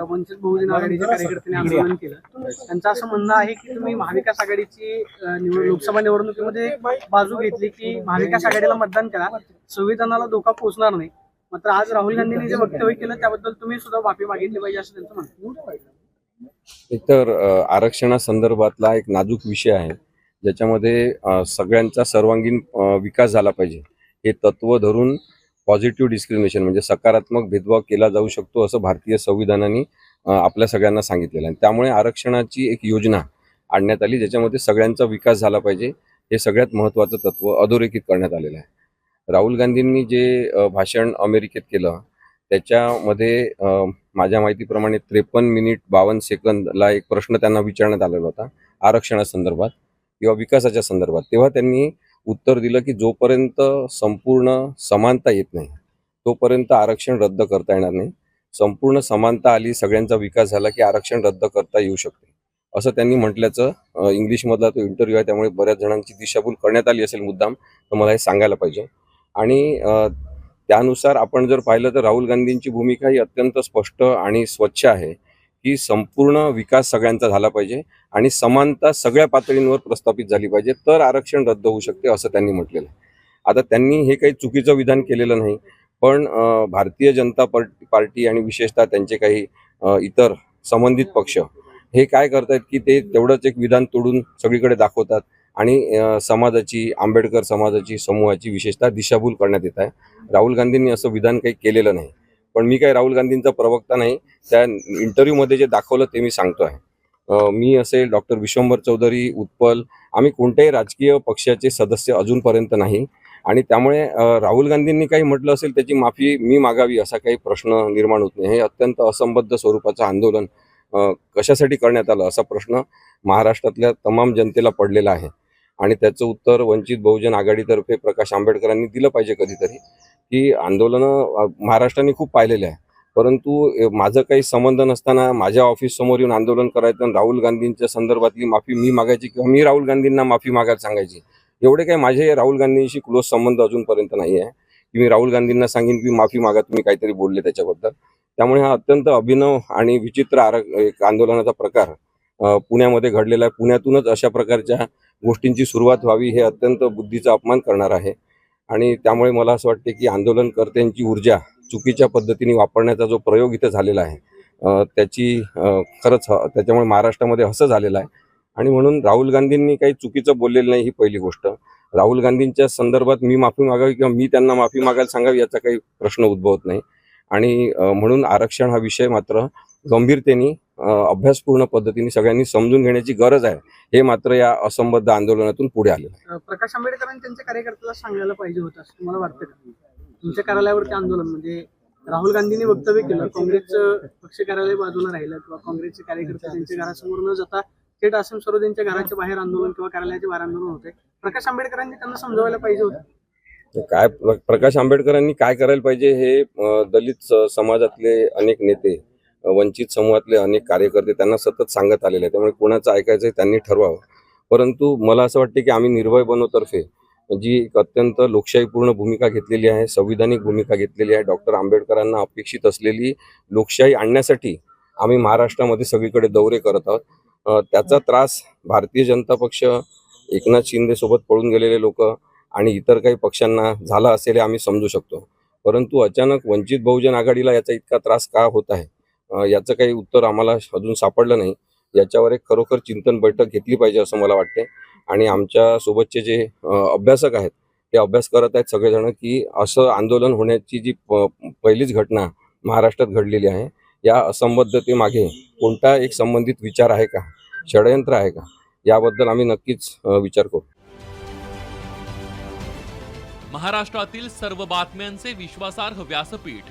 वंचित बहुजन आघाडीच्या कार्यकर्त्यांनी आंदोलन केलं. त्यांचं असं म्हणणं आहे की तुम्ही महाविकास आघाडीची लोकसभा निवडणुकीमध्ये बाजू घेतली की महाविकास आघाडीला मतदान करा. संविधानाला धोका पोहोचणार नाही. मात्र आज राहुल गांधींनी जे वक्तव्य केलं त्याबद्दल तुम्ही सुद्धा माफी मागितली पाहिजे असं त्यांचं म्हणणं आहे. एकतर आरक्षणासंदर्भातला एक नाजूक विषय आहे ज्याच्यामध्ये सगळ्यांचा सर्वांगीण विकास झाला पाहिजे. हे तत्व धरून पॉझिटिव्ह डिस्क्रिमिनेशन म्हणजे सकारात्मक भेदभाव केला जाऊ शकतो असं भारतीय संविधानाने आपल्या सगळ्यांना सांगितलेलं आहे. त्यामुळे आरक्षणाची एक योजना आणण्यात आली ज्याच्यामध्ये सगळ्यांचा विकास झाला पाहिजे हे सगळ्यात महत्त्वाचं तत्व अधोरेखित करण्यात आलेलं आहे. राहुल गांधींनी जे भाषण अमेरिकेत केलं त्याच्यामध्ये माझ्या माहितीप्रमाणे त्रेपन्न मिनिट बावन्न सेकंदला एक प्रश्न त्यांना विचारण्यात आलेला होता आरक्षणासंदर्भात किंवा विकासाच्या संदर्भात. तेव्हा त्यांनी उत्तर दिलं की जोपर्यंत संपूर्ण समानता येत नाही तोपर्यंत आरक्षण रद्द करता येणार नाही. संपूर्ण समानता आली सगळ्यांचा विकास झाला की आरक्षण रद्द करता येऊ शकते. असं त्यांनी म्हटल्याचं इंग्लिशमधला तो इंटरव्ह्यू आहे त्यामुळे बऱ्याच जणांची दिशाभूल करण्यात आली असेल मुद्दाम तर मला हे सांगायला पाहिजे. आणि त्यानुसार आपण जर पाहिलं तर राहुल गांधींची भूमिका ही अत्यंत स्पष्ट आणि स्वच्छ आहे. की संपूर्ण विकास सगळ्यांचा झाला पाहिजे आणि समानता सगळ्या पातळींवर प्रस्थापित झाली पाहिजे तर आरक्षण रद्द होऊ शकते असं त्यांनी म्हटलेलं आहे. आता त्यांनी हे काही चुकीचं विधान केलेलं नाही पण भारतीय जनता पार्टी पार्टी आणि विशेषतः त्यांचे काही इतर संबंधित पक्ष हे काय करतायत की ते तेवढंच एक विधान तोडून सगळीकडे दाखवतात आणि समाजाची आंबेडकर समाजाची समूहाची विशेषतः दिशाभूल करण्यात येत आहे. राहुल गांधींनी असं विधान काही केलेलं नाही. पण मी काही राहुल गांधींचा प्रवक्ता नाही. त्या इंटरव्ह्यूमध्ये जे दाखवलं ते मी सांगतो आहे. मी असेल डॉक्टर विश्वंभर चौधरी उत्पल आम्ही कोणत्याही राजकीय पक्षाचे सदस्य अजूनपर्यंत नाही. आणि त्यामुळे राहुल गांधींनी काही म्हटलं असेल त्याची माफी मी मागावी असा काही प्रश्न निर्माण होत नाही. हे अत्यंत असंबद्ध स्वरूपाचं आंदोलन कशासाठी करण्यात आलं असा प्रश्न महाराष्ट्रातल्या तमाम जनतेला पडलेला आहे. आणि त्याचं उत्तर वंचित बहुजन आघाडीतर्फे प्रकाश आंबेडकरांनी दिलं पाहिजे कधीतरी. की आंदोलनं महाराष्ट्राने खूप पाहिलेले आहे. परंतु माझं काही संबंध नसताना माझ्या ऑफिस समोर येऊन आंदोलन करायचं राहुल गांधींच्या संदर्भातली माफी मी मागायची किंवा मी राहुल गांधींना माफी मागायला सांगायची एवढे काही माझे राहुल गांधींशी क्लोज संबंध अजूनपर्यंत नाही आहे. की मी राहुल गांधींना सांगेन की माफी मागा तुम्ही काहीतरी बोलले त्याच्याबद्दल. त्यामुळे हा अत्यंत अभिनव आणि विचित्र आर एक आंदोलनाचा प्रकार पुण्यामध्ये घडलेला आहे. पुण्यातूनच अशा प्रकारच्या गोष्टींची सुरुवात व्हावी हे अत्यंत बुद्धीचा अपमान करणार आहे. आणि त्यामुळे मला असं वाटते की आंदोलनकर्त्यांची ऊर्जा चुकीच्या पद्धतीने वापरण्याचा जो प्रयोग इथं झालेला आहे त्याची खरंच ह- त्याच्यामुळे महाराष्ट्रामध्ये असं झालेलं आहे. आणि म्हणून राहुल गांधींनी काही चुकीचं बोललेलं नाही ही पहिली गोष्ट. राहुल गांधींच्या संदर्भात मी माफी मागावी किंवा मी त्यांना माफी मागायला सांगावी याचा काही प्रश्न उद्भवत नाही. आणि म्हणून आरक्षण हा विषय मात्र गंभीरतेने अभ्यासपूर्ण पद्धतीने सगळ्यांनी समजून घेण्याची गरज आहे. हे मात्र या असंबद्ध आंदोलनातून पुढे आलेलं आहे. प्रकाश आंबेडकरांनी त्यांच्या कार्यकर्त्याला सांगायला पाहिजे होतं असं तुम्हाला वाटतं तुमच्या कार्यालयावरती आंदोलन म्हणजे राहुल गांधींनी वक्तव्य केलं काँग्रेसचं पक्ष कार्यालय बाजूला राहिलं किंवा काँग्रेसचे कार्यकर्ते त्यांच्या घरासमोर न जाता थेट आसिम सरोद यांच्या घराच्या बाहेर आंदोलन किंवा कार्यालयाच्या बाहेर आंदोलन होते प्रकाश आंबेडकरांनी त्यांना समजावायला पाहिजे होतं? काय प्र- प्रकाश आंबेडकरांनी काय करायला पाहिजे हे दलित समाजातले अनेक नेते वंचित समूहातले अनेक कार्यकर्ते त्यांना सतत सांगत आलेले आहे त्यामुळे कोणाचं ऐकायचं आहे त्यांनी ठरवावं. परंतु मला असं वाटते की आम्ही निर्भय बनोतर्फे जी एक अत्यंत लोकशाहीपूर्ण भूमिका घेतलेली आहे संविधानिक भूमिका घेतलेली आहे डॉक्टर आंबेडकरांना अपेक्षित असलेली लोकशाही आणण्यासाठी आम्ही महाराष्ट्रामध्ये सगळीकडे दौरे करत आहोत. त्याचा त्रास भारतीय जनता पक्ष एकनाथ शिंदेसोबत पळून गेलेले लोक आणि इतर काही पक्षांना झाला असेल हे आम्ही समजू शकतो. परंतु अचानक वंचित बहुजन आघाडीला याचा इतका त्रास का होत आहे? याचं काही उत्तर आम्हाला अजून सापडलं नाही. याच्यावर एक खरोखर चिंतन बैठक घेतली पाहिजे असं मला वाटते आणि आमच्या सोबतचे जे अभ्यासक आहेत ते अभ्यास करत आहेत सगळेजण की असं आंदोलन होण्याची जी पहिलीच घटना महाराष्ट्रात घडलेली आहे या असंबद्धतेमागे कोणता एक संबंधित विचार आहे का? षडयंत्र आहे का? याबद्दल आम्ही नक्कीच विचार करू. महाराष्ट्रातील सर्व बातम्यांचे विश्वासार्ह व्यासपीठ